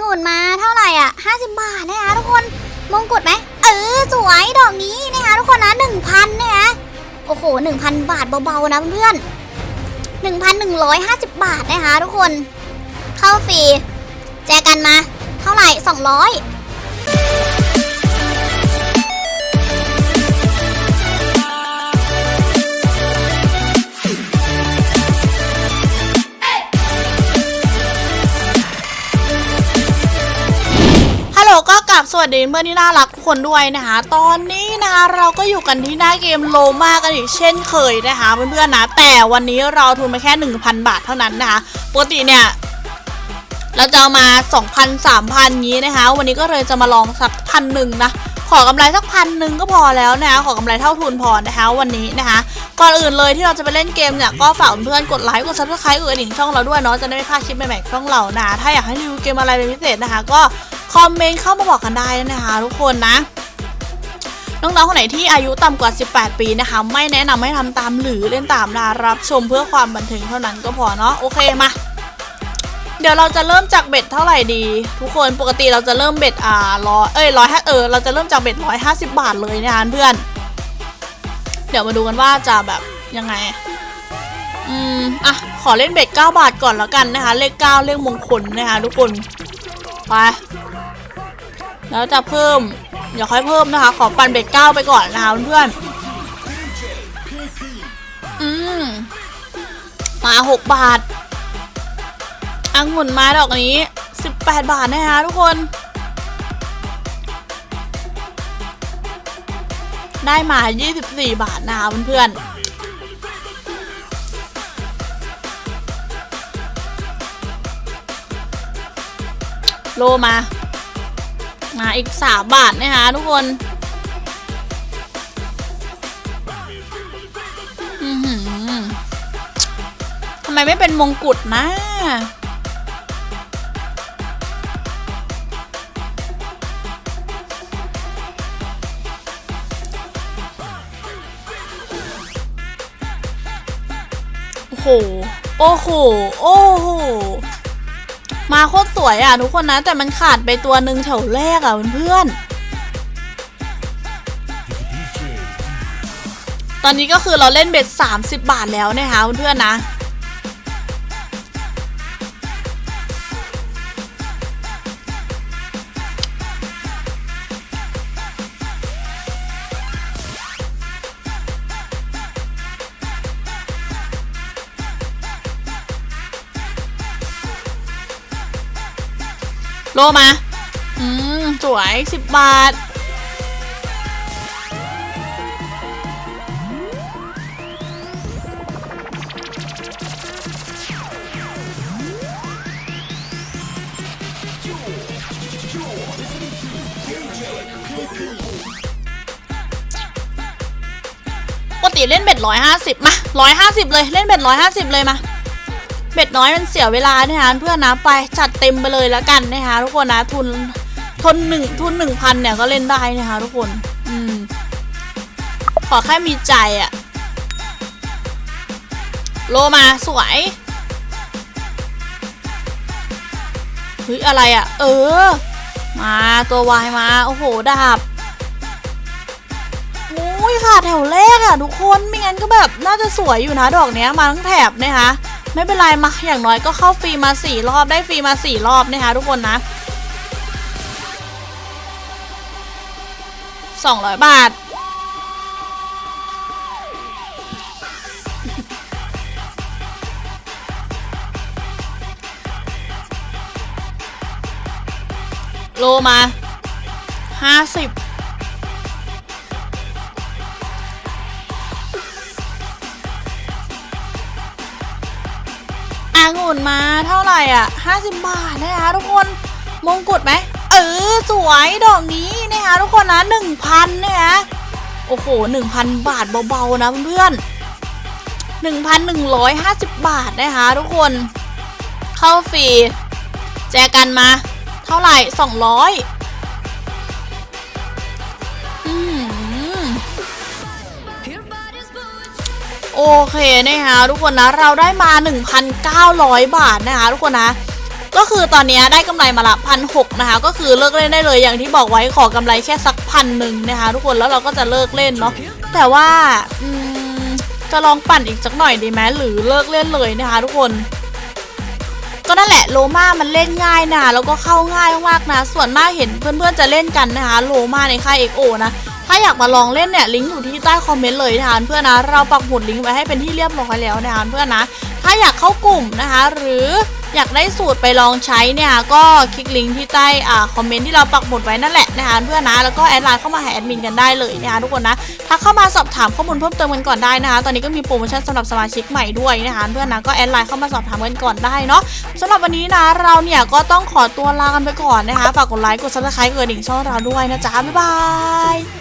องุ่นมาเท่าไหร่อะ50 บาทนะคะทุกคนมงกุฎไหมเออสวยดอกนี้นะคะทุกคนนะ1,000นะคะโอ้โห 1,000 บาทเบาๆนะเพื่อน1,150 บาทนะคะทุกคน เข้าฟรีแจกันมา เท่าไหร่ 200 วัสดีเพื่อนที่น่ารักทุกคนด้วยนะคะตอนนี้นะคะเราก็อยู่กันที่หน้าเกมโลมากันอีกเช่นเคยนะคะเพื่อนๆนะแต่วันนี้เราทุนมาแค่ 1,000 บาทเท่านั้นนะคะปกติเนี่ยเราจะเอามา 2,000 3,000งี้นะคะ วันนี้ก็เลยจะมาลองสักพันหนึ่งนะขอกำไรสักพันหนึ่งก็พอแล้วนะคะขอกำไรเท่าทุนพอนะคะวันนี้นะคะก่อนอื่นเลยที่เราจะไปเล่นเกมเนี่ยก็ฝากเพื่อนกดไลค์กดซับสไครต์กดกระดิ่งช่องเราด้วยเนาะจะได้ไม่พลาดคลิปใหม่ๆช่องเรานะถ้าอยากให้รีวิวเกมอะไรเป็นพิเศษนะคะ ก็ คอมเมนต์เข้ามาบอกกันได้นะคะทุกคนนะ น้องๆคนไหนที่อายุต่ำกว่า 18 ปีนะคะ ไม่แนะนำให้ทำตามหรือเล่นตามนะรับชมเพื่อความบันเทิงเท่านั้นก็พอเนาะโอเคมา เดี๋ยวเราจะเริ่มจากเบ็ดเท่าไหร่ดี ทุกคนปกติเราจะเริ่มเบ็ดอ่าร้อยเอ้ยร้อยห้าเออเราจะเริ่มจากเบ็ดร้อยห้าสิบบาทเลยนะคะเพื่อน เดี๋ยวมาดูกันว่าจะแบบยังไงอืมอะขอเล่นเบ็ดเก้าบาทก่อนแล้วกันนะคะ เลขเก้าเลขมงคลนะคะทุกคน ไป แล้วจะเพิ่มเดี๋ยวค่อยเพิ่มนะคะ ขอปันเบ็ดเก้าไปก่อนนะคะเพื่อนอืมมาหกบาทอังุ่นมาดอกนี้18บาทนะคะทุกคน ได้มา 24 บาทนะคะเพื่อนๆโลมา มาอีก 3 บาทนะคะทุกคนทำไมไม่เป็นมงกุฎนะโอ้โห โอ้โห โอ้โห มาโคตรสวยอะทุกคนนะ แต่มันขาดไปตัวหนึ่งแถวแรกอะเพื่อนตอนนี้ก็คือเราเล่นเบ็ด30 บาทแล้วนะคะเพื่อนๆนะ โลมา อืม สวยสิบบาท ปกติเล่นเบ็ดร้อยห้าสิบมาร้อยห้าสิบเลย เล่นเบ็ดร้อยห้าสิบเลยมา เบ็ดน้อยมันเสียเวลานะคะเพื่อนนะไปจัดเต็มไปเลยแล้วกันนะคะทุกคนนะทุนทุนหนึ่งทุนหนึ่งพันเนี่ยก็เล่นได้นะคะทุกคนอืมขอแค่มีใจอะโลมาสวยเฮ้ยอะไรอะเออ มาตัววายมา โอ้โหดาบโอ้ยค่ะแถวแรกอะทุกคนไม่งั้นก็แบบน่าจะสวยอยู่นะดอกเนี้ยมาทั้งแถบนะคะ ไม่เป็นไรมาอย่างน้อยก็เข้าฟรีมาสี่รอบได้ฟรีมาสี่รอบนะคะทุกคนนะ200 บาท โลมา 50 องุ่นมาเท่าไหร่อะ 50 บาทนะคะทุกคนมงกุฎไหมเออสวยดอกนี้นะคะทุกคนนะ1,000นะคะโอ้โห 1,000 บาทเบาๆนะเพื่อน1,150 บาทนะคะทุกคนเข้าฟรีแจกันมา เท่าไหร่ 200อืม โอเคนะคะทุกคนนะเราได้มา 1,900 บาทนะคะทุกคนนะก็คือตอนนี้ได้กำไรมาละพันหนะคะก็คือเลิกเล่นได้เลยอย่างที่บอกไว้ขอกำไรแค่สักพันหนึ่งนะคะทุกคนแล้วเราก็จะเลิกเล่นเนาะแต่ว่าจะลองปั่นอีกสักหน่อยดีไหมหรือเลิกเล่นเลยนะคะทุกคน ก็นั่นแหละโลมามันเล่นง่ายนะแล้วก็เข้าง่ายมากๆนะส่วนมากเห็นเพื่อนๆจะเล่นกันนะคะโลมาในค่าย XO นะถ้าอยากมาลองเล่นเนี่ยลิงก์อยู่ที่ใต้คอมเมนต์เลยนะคะเพื่อนนะเราปักหมุดลิงก์ไว้ให้เป็นที่เรียบร้อยแล้วนะคะเพื่อนนะ ถ้าอยากเข้ากลุ่มนะคะ หรืออยากได้สูตรไปลองใช้เนี่ยก็คลิกลิงก์ที่ใต้อ่าคอมเมนต์ที่เราปักหมุดไว้นั่นแหละนะคะเพื่อนนะแล้วก็แอดไลน์เข้ามาหาแอดมินกันได้เลยนะคะทุกคนนะถ้าเข้ามาสอบถามข้อมูลเพิ่มเติมกันก่อนได้นะคะ ตอนนี้ก็มีโปรโมชั่นสำหรับสมาชิกใหม่ด้วยนะคะเพื่อนนะก็แอดไลน์เข้ามาสอบถามกันก่อนได้เนาะสำหรับวันนี้นะเราเนี่ยก็ต้องขอตัวลากันไปก่อนนะคะฝากกดไลค์กดซับสไครต์กดกระดิ่งช่องเราด้วยนะจ๊ะบ๊ายบาย